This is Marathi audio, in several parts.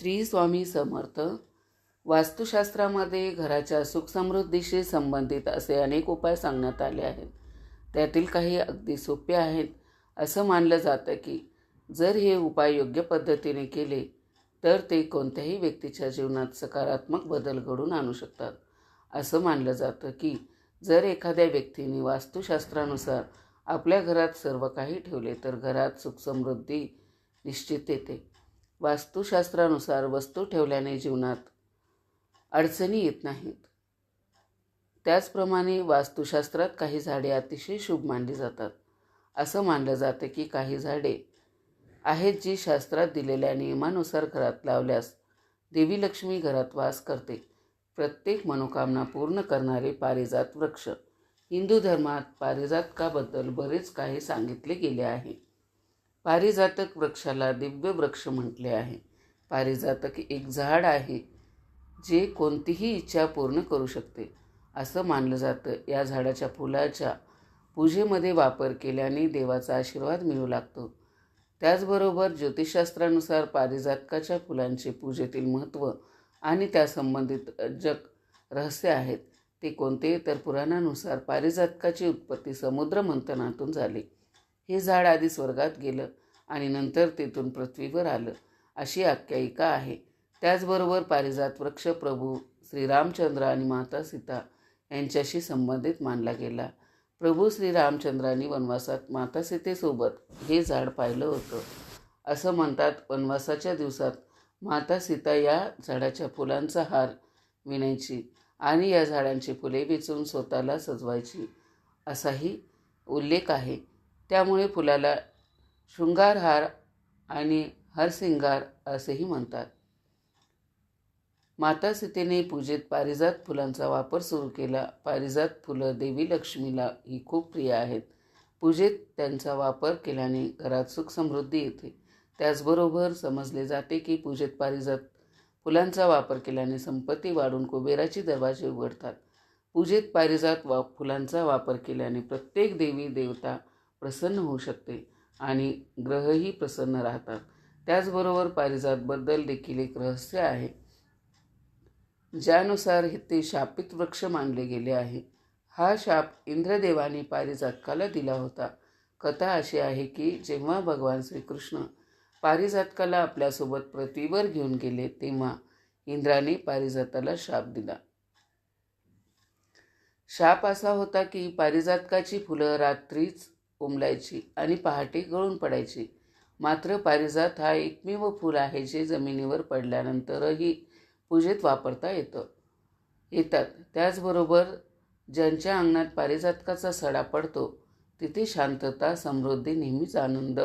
श्री स्वामी समर्थ. वास्तुशास्त्रामध्ये घराच्या सुखसमृद्धीशी संबंधित असे अनेक उपाय सांगण्यात आले आहेत. त्यातील काही अगदी सोपे आहेत. असं मानलं जातं की जर हे उपाय योग्य पद्धतीने केले तर ते कोणत्याही व्यक्तीच्या जीवनात सकारात्मक बदल घडून आणू शकतात. असं मानलं जातं की जर एखाद्या व्यक्तीने वास्तुशास्त्रानुसार आपल्या घरात सर्व काही ठेवले तर घरात सुखसमृद्धी निश्चित येते. वास्तुशास्त्रानुसार वस्तू ठेवल्याने जीवनात अडचणी येत नाहीत. त्याचप्रमाणे वास्तुशास्त्रात काही झाडे अतिशय शुभ मानली जातात. असं मानलं जातं की काही झाडे आहेत जी शास्त्रात दिलेल्या नियमानुसार घरात लावल्यास देवी लक्ष्मी घरात वास करते. प्रत्येक मनोकामना पूर्ण करणारे पारिजात वृक्ष. हिंदू धर्मात पारिजातकाबद्दल बरेच काही सांगितले गेले आहे. पारिजातक वृक्षाला दिव्य वृक्ष म्हटले आहे. पारिजातक एक झाड आहे जे कोणतीही इच्छा पूर्ण करू शकते. असं मानलं जातं. या झाडाच्या फुलाच्या पूजेमध्ये वापर केल्याने देवाचा आशीर्वाद मिळू लागतो. त्याचबरोबर ज्योतिषशास्त्रानुसार पारिजातकाच्या फुलांचे पूजेतील महत्त्व आणि त्यासंबंधित जग रहस्य आहेत. ते कोणते? तर पुराणानुसार पारिजातकाची उत्पत्ती समुद्र मंथनातून झाली. हे झाड आधी स्वर्गात गेलं आणि नंतर तेथून पृथ्वीवर आलं. अशी आख्यायिका आहे. त्याचबरोबर पारिजात वृक्ष प्रभू श्रीरामचंद्र आणि माता सीता यांच्याशी संबंधित मानला गेला. प्रभू श्रीरामचंद्रांनी वनवासात माता सीतेसोबत हे झाड पाहिलं होतं. असं म्हणतात वनवासाच्या दिवसात माता सीता या झाडाच्या फुलांचा हार विणायची आणि या झाडांची फुले वेचून स्वतःला सजवायची असाही उल्लेख आहे. त्यामुळे फुलाला शृंगारहार आणि हरसिंगार असेही म्हणतात. माता सीतेने पूजेत पारिजात फुलांचा वापर सुरू केला. पारिजात फुलं देवी लक्ष्मीला ही खूप प्रिय आहेत. पूजेत त्यांचा वापर केल्याने घरात सुख समृद्धी येते. त्याचबरोबर समजले जाते की पूजेत पारिजात फुलांचा वापर केल्याने संपत्ती वाढून कुबेराची दरवाजे उघडतात. पूजेत पारिजात वा फुलांचा वापर केल्याने प्रत्येक देवी देवता प्रसन्न होऊ शकते आणि ग्रहही प्रसन्न राहतात. त्याचबरोबर पारिजातबद्दल देखील एक रहस्य आहे. ज्यानुसार ते शापित वृक्ष मानले गेले आहे. हा शाप इंद्रदेवाने पारिजातकाला दिला होता. कथा अशी आहे की जेव्हा भगवान श्रीकृष्ण पारिजातकाला आपल्यासोबत पृथ्वीवर घेऊन गेले तेव्हा इंद्राने पारिजाताला शाप दिला. शाप असा होता की पारिजातकाची फुलं रात्रीच उमलायची आणि पहाटे गळून पडायची. मात्र पारिजात हा एकमेव फूल आहे जे जमिनीवर पडल्यानंतरही पूजेत वापरता येतं. येतात. त्याचबरोबर ज्यांच्या अंगणात पारिजातकाचा सडा पडतो तिथे शांतता समृद्धी नेहमीच आनंद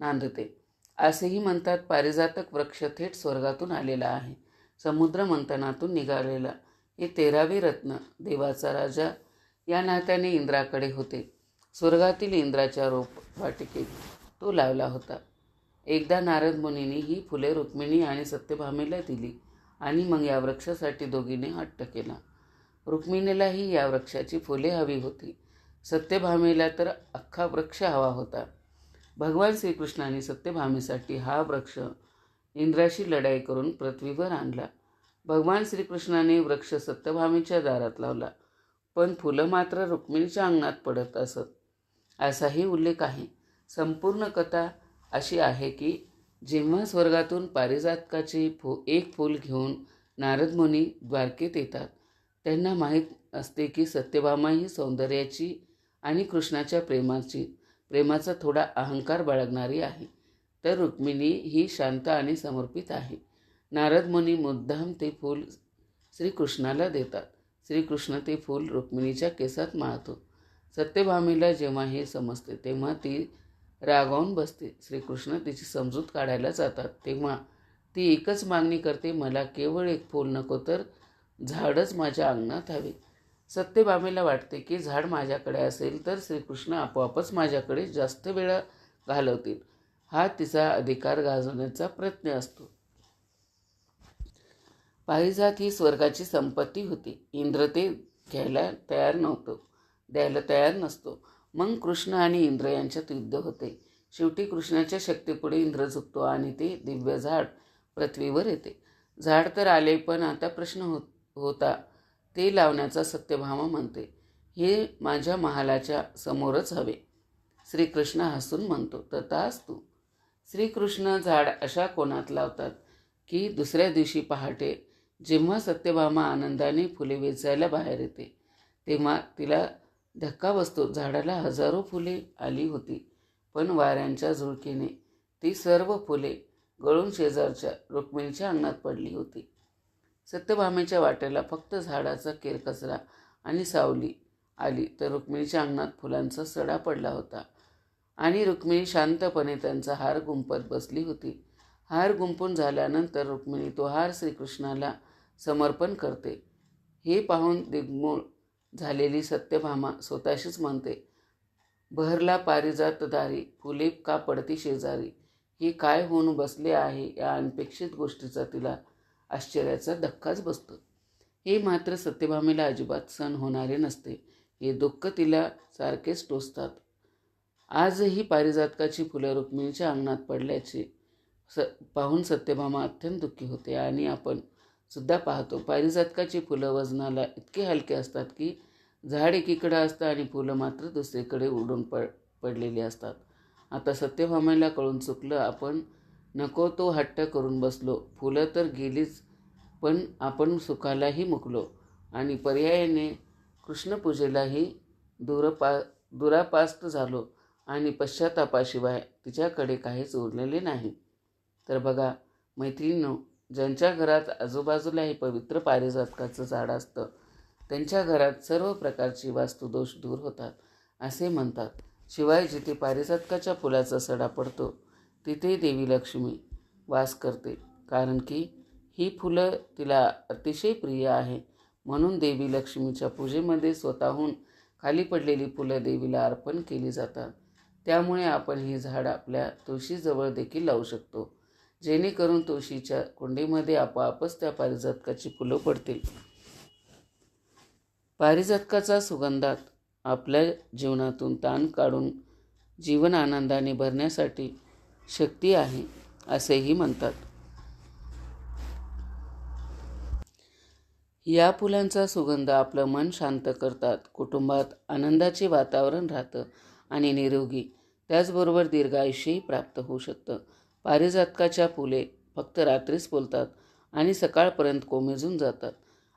नांदते. असेही म्हणतात पारिजातक वृक्ष थेट स्वर्गातून आलेला आहे. समुद्र मंथनातून निघालेला हे तेरावे रत्न देवाचा राजा या नात्याने इंद्राकडे होते. स्वर्गातील इंद्राच्या रोप वाटिकेत तो लावला होता. एकदा नारद मुनीने ही फुले रुक्मिणी आणि सत्यभामेला दिली आणि मग या वृक्षासाठी दोघीने हट्ट केला. रुक्मिणीलाही या वृक्षाची फुले हवी होती. सत्यभामेला तर अख्खा वृक्ष हवा होता. भगवान श्रीकृष्णाने सत्यभामेसाठी हा वृक्ष इंद्राशी लढाई करून पृथ्वीवर आणला. भगवान श्रीकृष्णाने वृक्ष सत्यभामेच्या दारात लावला पण फुलं मात्र रुक्मिणीच्या अंगणात पडत असत. असाही उल्लेख आहे. संपूर्ण कथा अशी आहे की जेव्हा स्वर्गातून पारिजातकाचे फो एक फूल घेऊन नारद मुनी द्वारकेत येतात त्यांना माहीत असते की सत्यभामा ही सौंदर्याची आणि कृष्णाच्या प्रेमाची प्रेमाचा थोडा अहंकार बाळगणारी आहे. तर रुक्मिणी ही शांत आणि समर्पित आहे. नारद मुनी मुद्दाम ते फूल श्रीकृष्णाला देतात. श्रीकृष्ण ते फूल रुक्मिणीच्या केसात माळतो. सत्यभामीला जेव्हा हे समजते तेव्हा ती रागावून बसते. श्रीकृष्ण तिची समजूत काढायला जातात. तेव्हा ती एकच मागणी करते मला केवळ एक फूल नको तर झाडच माझ्या अंगणात हवे. सत्यभामीला वाटते की झाड माझ्याकडे असेल तर श्रीकृष्ण आपोआपच माझ्याकडे जास्त वेळा घालवतील. हा तिचा अधिकार गाजवण्याचा प्रयत्न असतो. पारिजात ही स्वर्गाची संपत्ती होती. इंद्र ते घ्यायला तयार नव्हतं. द्यायला तयार नसतो. मग कृष्ण आणि इंद्र यांच्यात युद्ध होते. शेवटी कृष्णाच्या शक्तीपुढे इंद्र झुकतो आणि ते दिव्य झाड पृथ्वीवर येते. झाड तर आले पण आता प्रश्न हो होता. ते लावण्याचा सत्यभामा म्हणते. हे माझ्या महालाच्या समोरच हवे. श्रीकृष्ण हसून म्हणतो तथाच तू. श्रीकृष्ण झाड अशा कोणात लावतात की दुसऱ्या दिवशी पहाटे जेव्हा सत्यभामा आनंदाने फुले वेचायला बाहेर येते तेव्हा तिला धक्का बसतो. झाडाला हजारो फुले आली होती पण वाऱ्यांच्या झुळकीने ती सर्व फुले गळून शेजारच्या रुक्मिणीच्या अंगणात पडली होती. सत्यभामेच्या वाटेला फक्त झाडाचा केरकचरा आणि सावली आली तर रुक्मिणीच्या अंगणात फुलांचा सडा पडला होता आणि रुक्मिणी शांतपणे त्यांचा हार गुंपत बसली होती. हार गुंपून झाल्यानंतर रुक्मिणी तो हार श्रीकृष्णाला समर्पण करते. हे पाहून दिग्मूळ झालेली सत्यभामा स्वतःशीच म्हणते बहरला पारिजात दारी फुले का पडती शेजारी? ही काय होऊन बसले आहे या अनपेक्षित गोष्टीचा तिला आश्चर्याचा धक्काच बसतो. हे मात्र सत्यभामेला अजिबात सण होणारे नसते. हे दुःख तिला सारखेच टोचतात. आजही पारिजातकाची फुलं रुक्मिणीच्या अंगणात पडल्याचे स पाहून सत्यभामा अत्यंत दुःखी होते आणि आपण सुद्धा पाहतो. पारिजातकाची फुलं वजनाला इतके हलके असतात की झाड एकीकडं असतं आणि फुलं मात्र दुसरीकडे उडून पड पडलेली असतात. आता सत्यभामाला कळून चुकलं आपण नको तो हट्ट करून बसलो. फुलं तर गेलीच पण आपण सुखालाही मुकलो. आणि पर्यायाने कृष्णपूजेलाही दूरपा दुरापास्त झालो आणि पश्चातापाशिवाय तिच्याकडे काहीच उरलेले नाही. तर बघा मैत्रिणींनो ज्यांच्या घरात आजूबाजूला हे पवित्र पारिजातकाचं झाड असतं त्यांच्या घरात सर्व प्रकारची वास्तुदोष दूर होतात असे म्हणतात. शिवाय जिथे पारिजातकाच्या फुलाचा सडा पडतो तिथे देवी लक्ष्मी वास करते कारण की ही फुलं तिला अतिशय प्रिय आहे. म्हणून देवी लक्ष्मीच्या पूजेमध्ये स्वतःहून खाली पडलेली फुलं देवीला अर्पण केली जातात. त्यामुळे आपण ही झाड आपल्या तुळशीजवळ देखील लावू शकतो. जेणेकरून तुळशीच्या कुंडीमध्ये आपोआपच त्या पारिजातकाची फुलं पडतील. पारिजातकाचा सुगंधात आपल्या जीवनातून ताण काढून जीवन आनंदाने भरण्यासाठी शक्ती आहे असेही म्हणतात. या फुलांचा सुगंध आपलं मन शांत करतात. कुटुंबात आनंदाचे वातावरण राहतं आणि निरोगी त्याचबरोबर दीर्घायुष्यही प्राप्त होऊ शकतं. पारिजातकाच्या फुले फक्त रात्रीच फुलतात आणि सकाळपर्यंत कोमेजून जातात.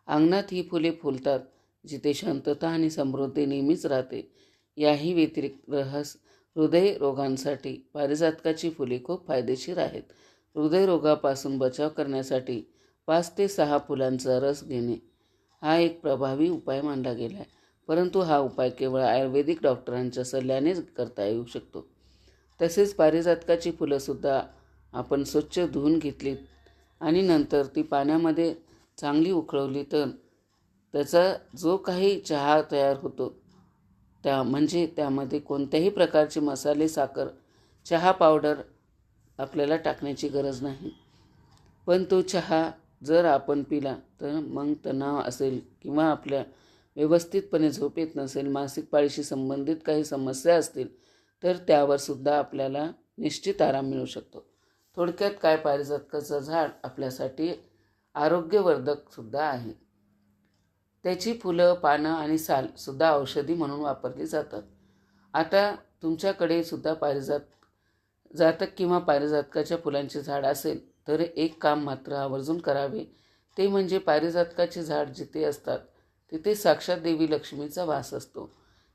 अंगणात ही फुले फुलतात जिथे शांतता आणि समृद्धी नेहमीच राहते. याही व्यतिरिक्त रहस हृदयरोगांसाठी पारिजातकाची फुले खूप फायदेशीर आहेत. हृदयरोगापासून बचाव करण्यासाठी पाच ते सहा फुलांचा रस घेणे हा एक प्रभावी उपाय मानला गेला आहे परंतु हा उपाय केवळ आयुर्वेदिक डॉक्टरांच्या सल्ल्यानेच करता येऊ शकतो. तसेच पारिजातकाची फुलंसुद्धा आपण स्वच्छ धुवून घेतलीत आणि नंतर ती पाण्यामध्ये चांगली उकळवली तर त्याचा जो काही चहा तयार होतो त्या म्हणजे त्यामध्ये कोणत्याही प्रकारचे मसाले साखर चहा पावडर आपल्याला टाकण्याची गरज नाही. पण तो चहा जर आपण पिला तर मग तणाव असेल किंवा आपल्या व्यवस्थितपणे झोप येत नसेल मासिक पाळीशी संबंधित काही समस्या असतील तर त्यावर सुद्धा आपल्याला निश्चित आराम मिळू शकतो. थोडक्यात काय पारिजातकाचं झाड आपल्यासाठी आरोग्यवर्धकसुद्धा आहे. त्याची फुलं पानं आणि सालसुद्धा औषधी म्हणून वापरली जातात. आता तुमच्याकडे सुद्धा पारिजात जातक किंवा पारिजातकाच्या फुलांचे झाड असेल तर एक काम मात्र आवर्जून करावे. ते म्हणजे पारिजातकाचे झाड जिथे असतात तिथे साक्षात देवी लक्ष्मीचा वास असतो.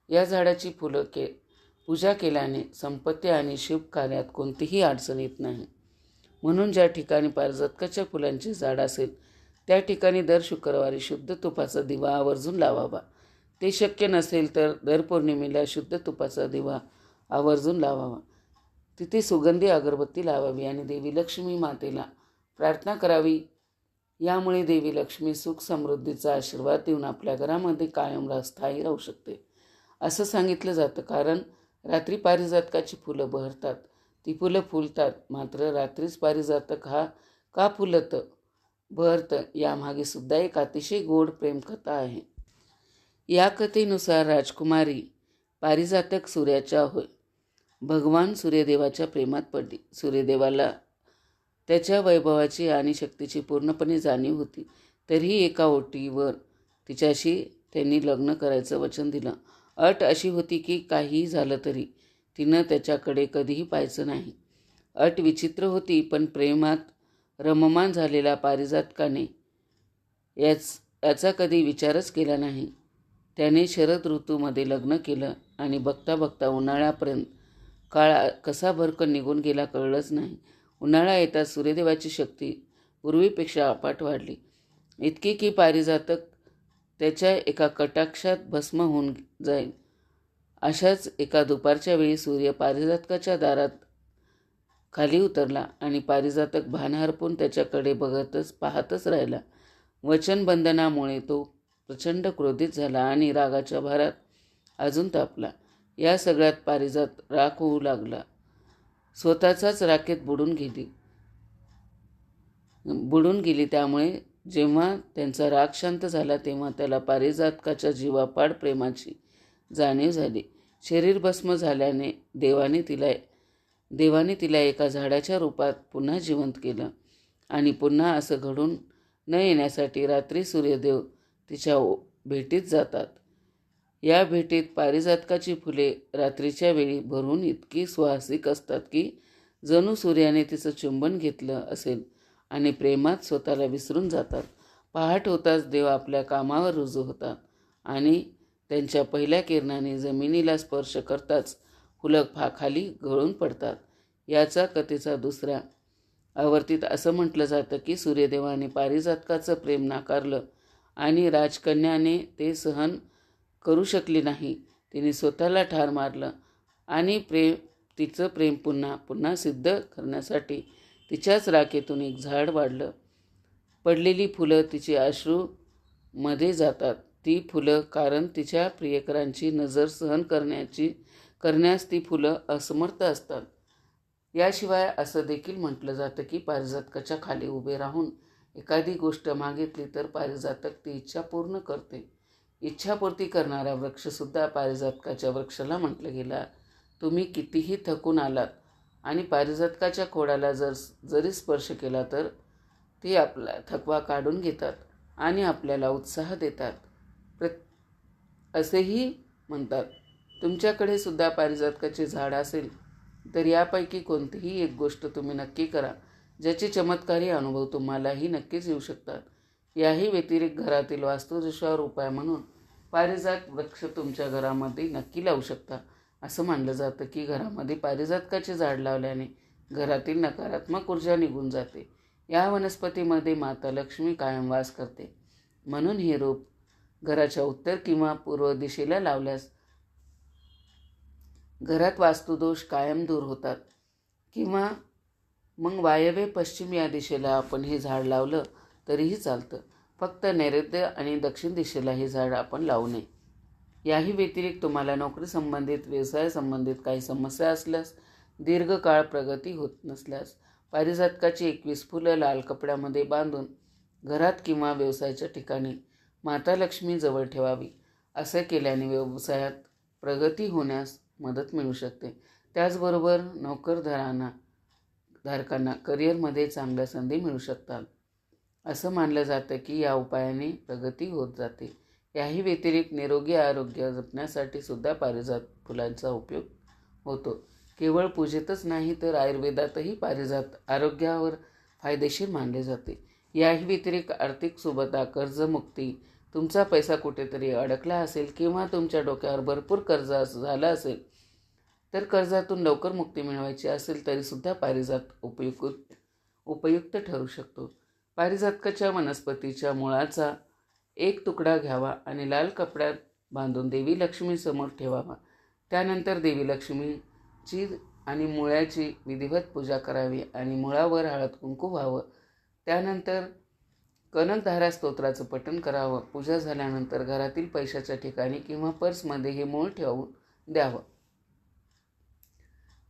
या झाडाची फुलं के पूजा केल्याने संपत्ती आणि शुभ कार्यात कोणतीही अडचण येत नाही. म्हणून ज्या ठिकाणी पारिजातकाच्या फुलांचे झाड असेल त्या ठिकाणी दर शुक्रवारी शुद्ध तुपाचा दिवा आवर्जून लावावा. ते शक्य नसेल तर दर पौर्णिमेला शुद्ध तुपाचा दिवा आवर्जून लावावा. तिथे सुगंधी अगरबत्ती लावावी आणि देवी लक्ष्मी मातेला प्रार्थना करावी. यामुळे देवी लक्ष्मी सुख समृद्धीचा आशीर्वाद देऊन आपल्या घरामध्ये कायम स्थायी राहू शकते. असं सांगितलं जातं कारण रात्री पारिजातकाची फुलं बहरतात. ती फुलं फुलतात. मात्र रात्रीच पारिजातक हा का फुलतं? बहरतं यामागे सुद्धा एक अतिशय गोड प्रेमकथा आहे. या कथेनुसार राजकुमारी पारिजातक सूर्याच्या होय. भगवान सूर्यदेवाच्या प्रेमात पडली. सूर्यदेवाला त्याच्या वैभवाची आणि शक्तीची पूर्णपणे जाणीव होती. तरीही एका ओटीवर तिच्याशी त्यांनी लग्न करायचं वचन दिलं. अट अशी होती की काहीही झालं तरी तिनं त्याच्याकडे कधीही पाहायचं नाही. अट विचित्र होती पण प्रेमात रममान झालेल्या पारिजातकाने याच याचा कधी विचारच केला नाही. त्याने शरद ऋतूमध्ये लग्न केलं आणि बघता बघता उन्हाळ्यापर्यंत काळ कसा भरकन निघून गेला कळलंच नाही. उन्हाळा येताच सूर्यदेवाची शक्ती पूर्वीपेक्षा अपाट वाढली. इतकी की पारिजातक त्याच्या एका कटाक्षात भस्म होऊन जाईल. अशाच एका दुपारच्या वेळी सूर्य पारिजातकाच्या दारात खाली उतरला आणि पारिजातक भान हरपून त्याच्याकडे बघतच पाहतच राहिला. वचनबंधनामुळे तो प्रचंड क्रोधित झाला आणि रागाच्या भारात अजून तापला. या सगळ्यात पारिजात राख होऊ लागला. स्वतःचाच राखेत बुडून गेली. बुडून गेली त्यामुळे जेव्हा त्यांचा राग शांत झाला तेव्हा त्याला पारिजातकाच्या जीवापाड प्रेमाची जाणीव झाली. शरीर भस्म झाल्याने देवाने तिला देवाने तिला एका झाडाच्या रूपात पुन्हा जिवंत केलं आणि पुन्हा असं घडून न येण्यासाठी रात्री सूर्यदेव तिच्या भेटीत जातात. या भेटीत पारिजातकाची फुले रात्रीच्या वेळी भरून इतकी सुहासिक असतात की जणू सूर्याने तिचं चुंबन घेतलं असेल आणि प्रेमात स्वतःला विसरून जातात. पहाट होताच देव आपल्या कामावर रुजू होतात आणि त्यांच्या पहिल्या किरणाने जमिनीला स्पर्श करताच हुलक फा खाली गळून पडतात. याचा कथेचा दुसरा आवर्तीत असं म्हटलं जातं की सूर्यदेवाने पारिजातकाचं प्रेम नाकारलं आणि राजकन्याने ते सहन करू शकली नाही. तिने स्वतःला ठार मारलं आणि प्रेम तिचं प्रेम पुन्हा पुन्हा सिद्ध करण्यासाठी तिच्याच राखेतून एक झाड वाढलं. पडलेली फुलं तिची अश्रू मध्ये जातात. ती फुलं कारण तिच्या प्रियकरांची नजर सहन करण्याची करण्यास ती फुलं असमर्थ असतात. याशिवाय असं देखील म्हटलं जातं की पारिजातकाच्या खाली उभे राहून एखादी गोष्ट मागितली तर पारिजातक ती इच्छा पूर्ण करते. इच्छापूर्ती करणारा वृक्षसुद्धा पारिजातकाच्या वृक्षाला म्हटलं गेला. तुम्ही कितीही थकून आलात आणि पारिजातकाच्या खोडाला जर जरी स्पर्श केला तर ते आपला थकवा काढून घेतात आणि आपल्याला उत्साह देतात. प्र असेही म्हणतात. तुमच्याकडे सुद्धा पारिजातकाचे झाड असेल तर यापैकी कोणतीही एक गोष्ट तुम्ही नक्की करा ज्याचे चमत्कारी अनुभव तुम्हालाही नक्कीच येऊ शकतात. याही व्यतिरिक्त घरातील वास्तुदोषावर उपाय म्हणून पारिजात वृक्ष तुमच्या घरामध्ये नक्की लावू शकता. असं मानलं जातं की घरामध्ये पारिजातकाचे झाड लावल्याने घरातील नकारात्मक ऊर्जा निघून जाते. या वनस्पतीमध्ये माता लक्ष्मी कायम वास करते. म्हणून हे रोप घराच्या उत्तर किंवा पूर्व दिशेला लावल्यास घरात वास्तुदोष कायम दूर होतात. किंवा मग वायव्य पश्चिम या दिशेला आपण हे झाड लावलं तरीही चालतं. फक्त नैऋत्य आणि दक्षिण दिशेला हे झाड आपण लावू नये. याही व्यतिरिक्त तुम्हाला नोकरी संबंधित व्यवसाय संबंधित काही समस्या असल्यास दीर्घकाळ प्रगती होत नसल्यास पारिजातकाची एकवीस फुलं लाल कपड्यामध्ये बांधून घरात किंवा व्यवसायाच्या ठिकाणी माता लक्ष्मी जवळ ठेवावी असं केल्याने व्यवसायात प्रगती होण्यास मदत मिळू शकते. त्याचबरोबर नोकरदारांना धारकांना करिअरमध्ये चांगल्या संधी मिळू शकतात. असं मानलं जातं की या उपायाने प्रगती होत जाते. याही व्यतिरिक्त निरोगी आरोग्य जपण्यासाठी सुद्धा पारिजात फुलांचा उपयोग होतो. केवळ पूजेतच नाही तर आयुर्वेदातही पारिजात आरोग्यावर फायदेशीर मानले जाते. याही व्यतिरिक्त आर्थिक सुबत्ता कर्जमुक्ती तुमचा पैसा कुठेतरी अडकला असेल किंवा तुमच्या डोक्यावर भरपूर कर्ज झालं असेल तर कर्जातून लवकर मुक्ती मिळवायची असेल तरीसुद्धा पारिजात उपयुक्त उपयुक्त ठरू शकतो. पारिजातकाच्या वनस्पतीच्या मुळाचा एक तुकडा घ्यावा आणि लाल कपड्यात बांधून देवी लक्ष्मीसमोर ठेवावा. त्यानंतर देवी लक्ष्मीची आणि मुळ्याची विधिवत पूजा करावी आणि मुळावर हळद कुंकू व्हावं. त्यानंतर कनकधारा स्तोत्राचं पठण करावं. पूजा झाल्यानंतर घरातील पैशाच्या ठिकाणी किंवा पर्समध्ये हे मूळ ठेवून द्यावं.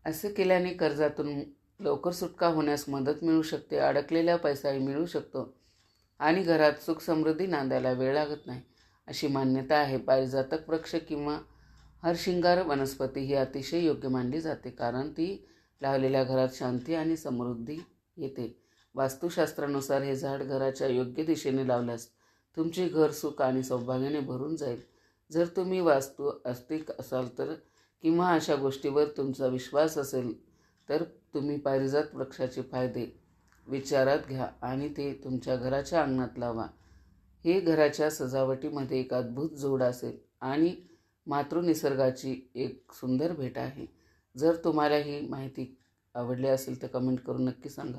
असं केल्याने कर्जातून लवकर सुटका होण्यास मदत मिळू शकते. अडकलेला पैसाही मिळू शकतो आणि घरात सुख समृद्धी नांदायला वेळ लागत नाही. अशी मान्यता आहे. पारिजातक वृक्ष किंवा हरशिंगार वनस्पती ही अतिशय योग्य मानली जाते कारण ती लावलेल्या घरात शांती आणि समृद्धी येते. वास्तुशास्त्रानुसार हे झाड घराच्या योग्य दिशेने लावल्यास तुमचे घर सुख आणि सौभाग्याने भरून जाईल. जर तुम्ही वास्तू आस्तिक असाल तर किंवा अशा गोष्टीवर तुमचा विश्वास असेल तर तुम्ही पारिजात वृक्षाचे फायदे विचारात घ्या आणि ते तुमच्या घराच्या अंगणात लावा. हे घराच्या सजावटीमध्ये एक अद्भुत जोड असेल आणि मातृनिसर्गाची एक सुंदर भेट आहे. जर तुम्हाला ही माहिती आवडली असेल तर कमेंट करून नक्की सांगा.